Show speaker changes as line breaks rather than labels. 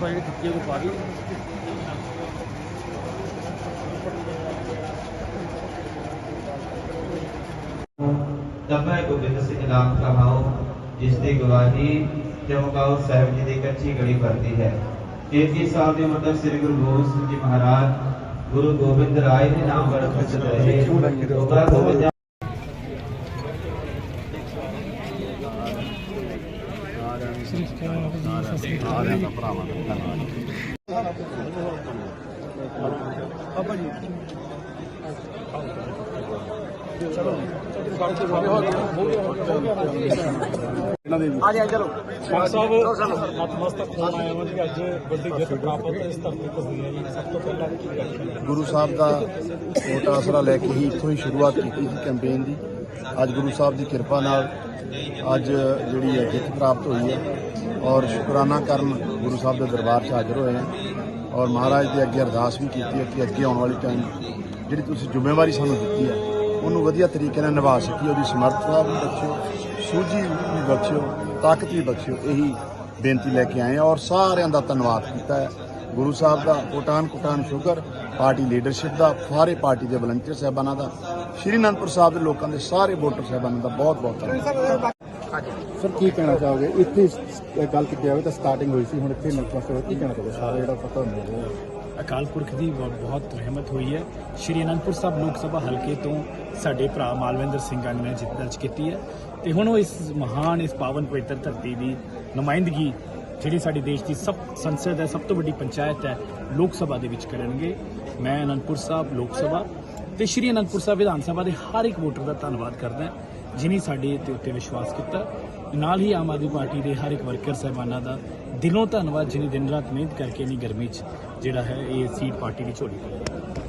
Photo ਜਿਹੜੀ ਖਿੱਚੀ ਉਹ ਪਾ ਦੀ
ਤਬ ਗੋਬਿੰਦ ਸਿੰਘ ਨਾਮ ਕਹਾਉ ਜਿਸ ਦੀ ਗਵਾਹੀ ਚਮਕਾਉ ਸਾਹਿਬ ਜੀ ਦੀ ਕੱਚੀ ਗੜੀ ਵਰਦੀ ਹੈ। 33 ਸਾਲ ਦੀ ਉਮਰ ਤੱਕ ਸ੍ਰੀ ਗੁਰੂ ਗੋਬਿੰਦ ਸਿੰਘ ਜੀ ਮਹਾਰਾਜ ਗੁਰੂ ਗੋਬਿੰਦ ਰਾਏ ਦੇ ਨਾਮ ਵੜ ਪ੍ਰਚਿਤ ਰਹੇ ਉਪਰਾ ਗੋਬਿੰਦ
ਖਾਨ ਸਾਹਿਬ ਨਤਮਸਤਕ ਹੋਣ ਆਇਆ ਹਾਂ ਜੀ ਅੱਜ ਵੱਡੀ ਜਿੱਤ ਪ੍ਰਾਪਤ ਇਸ ਧਰਤੀ ਤੇ ਹੋਈ ਹੈ ਜੀ ਸਭ ਤੋਂ ਪਹਿਲਾਂ ਕੀ ਕਰੀਏ
ਗੁਰੂ ਸਾਹਿਬ ਦਾ ਕੋਟ ਆਸਰਾ ਲੈ ਕੇ ਹੀ ਇੱਥੋਂ ਹੀ ਸ਼ੁਰੂਆਤ ਕੀਤੀ ਸੀ ਕੈਂਪੇਨ ਦੀ। ਅੱਜ ਗੁਰੂ ਸਾਹਿਬ ਦੀ ਕਿਰਪਾ ਨਾਲ ਅੱਜ ਜਿਹੜੀ ਹੈ ਜਿੱਤ ਪ੍ਰਾਪਤ ਹੋਈ ਹੈ ਔਰ ਸ਼ੁਕਰਾਨਾ ਕਰਨ ਗੁਰੂ ਸਾਹਿਬ ਦੇ ਦਰਬਾਰ 'ਚ ਹਾਜ਼ਰ ਹੋਏ ਹਾਂ। ਔਰ ਮਹਾਰਾਜ ਦੇ ਅੱਗੇ ਅਰਦਾਸ ਵੀ ਕੀਤੀ ਹੈ ਕਿ ਅੱਗੇ ਆਉਣ ਵਾਲੀ ਟਾਈਮ ਜਿਹੜੀ ਤੁਸੀਂ ਜ਼ਿੰਮੇਵਾਰੀ ਸਾਨੂੰ ਦਿੱਤੀ ਹੈ ਉਹਨੂੰ ਵਧੀਆ ਤਰੀਕੇ ਨਾਲ ਨਿਭਾ ਸਕੀਏ ਉਹਦੀ ਸਮਰੱਥਾ ਵੀ ਬਖਸ਼ਿਓ ਸੂਝੀ ਵੀ ਬਖਸ਼ਿਓ ਤਾਕਤ ਵੀ ਬਖਸ਼ਿਓ ਇਹੀ ਬੇਨਤੀ ਲੈ ਕੇ ਆਏ ਔਰ ਸਾਰਿਆਂ ਦਾ ਧੰਨਵਾਦ ਕੀਤਾ ਹੈ। ਗੁਰੂ ਸਾਹਿਬ ਦਾ ਕੋਟਾਨ ਕੋਟਾਨ ਸ਼ੁਕਰ ਪਾਰਟੀ ਲੀਡਰਸ਼ਿਪ ਦਾ ਸਾਰੇ ਪਾਰਟੀ ਦੇ ਵਲੰਟੀਅਰ ਸਾਹਿਬਾਨਾਂ ਦਾ ਸ਼੍ਰੀ ਅਨੰਦਪੁਰ ਸਾਹਿਬ ਦੇ ਲੋਕਾਂ ਦੇ ਸਾਰੇ ਵੋਟਰ ਸਾਹਿਬਾਨਾਂ ਦਾ ਬਹੁਤ ਬਹੁਤ ਧੰਨਵਾਦ।
ਸਰ ਕੀ ਕਹਿਣਾ ਚਾਹੋਗੇ? ਇੱਥੇ ਗੱਲ ਕੀਤੀ ਜਾਵੇ ਤਾਂ ਸਟਾਰਟਿੰਗ ਹੋਈ ਸੀ ਹੁਣ ਇੱਥੇ ਨਤਮਸਤਕ ਹੋਏ ਕੀ ਕਹਿਣਾ ਚਾਹੋਗੇ? ਸਾਰੇ ਜਿਹੜਾ ਪਤਾ ਹੁੰਦਾ
ਅਕਾਲ ਪੁਰਖ ਦੀ ਬਹੁਤ ਬਹੁਤ ਰਹਿਮਤ ਹੋਈ ਹੈ। ਸ਼੍ਰੀ ਅਨੰਦਪੁਰ ਸਾਹਿਬ ਲੋਕ ਸਭਾ ਹਲਕੇ ਤੋਂ ਸਾਡੇ ਭਰਾ ਮਾਲਵਿੰਦਰ ਸਿੰਘਾਂ ਨੇ ਜਿੱਤ ਦਰਜ ਕੀਤੀ ਹੈ। ਤੇ ਹੁਣ ਉਹ ਇਸ ਮਹਾਨ, ਇਸ ਪਾਵਨ ਪਵਿੱਤਰ ਧਰਤੀ ਦੀ ਨੁਮਾਇੰਦਗੀ, ਜਿਹੜੀ ਸਾਡੇ ਦੇਸ਼ ਦੀ ਸਭ ਸੰਸਦ ਹੈ, ਸਭ ਤੋਂ ਵੱਡੀ ਪੰਚਾਇਤ ਹੈ, ਲੋਕ ਸਭਾ ਦੇ ਵਿੱਚ ਕਰਨਗੇ। ਮੈਂ ਅਨੰਦਪੁਰ ਸਾਹਿਬ ਲੋਕ ਸਭਾ ਤੇ ਸ਼੍ਰੀ ਅਨੰਦਪੁਰ ਸਾਹਿਬ ਵਿਧਾਨ ਸਭਾ ਦੇ ਹਰ ਇੱਕ ਵੋਟਰ ਦਾ ਧੰਨਵਾਦ ਕਰਦਾ ਹਾਂ। ਜਿਨੀ ਸਾਡੇ ਤੇ ਉੱਤੇ ਵਿਸ਼ਵਾਸ ਕੀਤਾ। ਨਾਲ ਹੀ ਆਮ ਆਦਮੀ ਪਾਰਟੀ ਦੇ ਹਰ ਇੱਕ ਵਰਕਰ ਸਾਹਿਬਾਨਾਂ ਦਾ ਦਿਲੋਂ ਧੰਨਵਾਦ, ਜਿਨੇ ਦਿਨ ਰਾਤ ਮਿਹਨਤ ਕਰਕੇ ਇੰਨੀ ਗਰਮੀ 'ਚ ਜਿਹੜਾ ਹੈ ਇਹ ਸੀਟ ਪਾਰਟੀ ਦੀ ਝੋਲੀ ਪਾਈ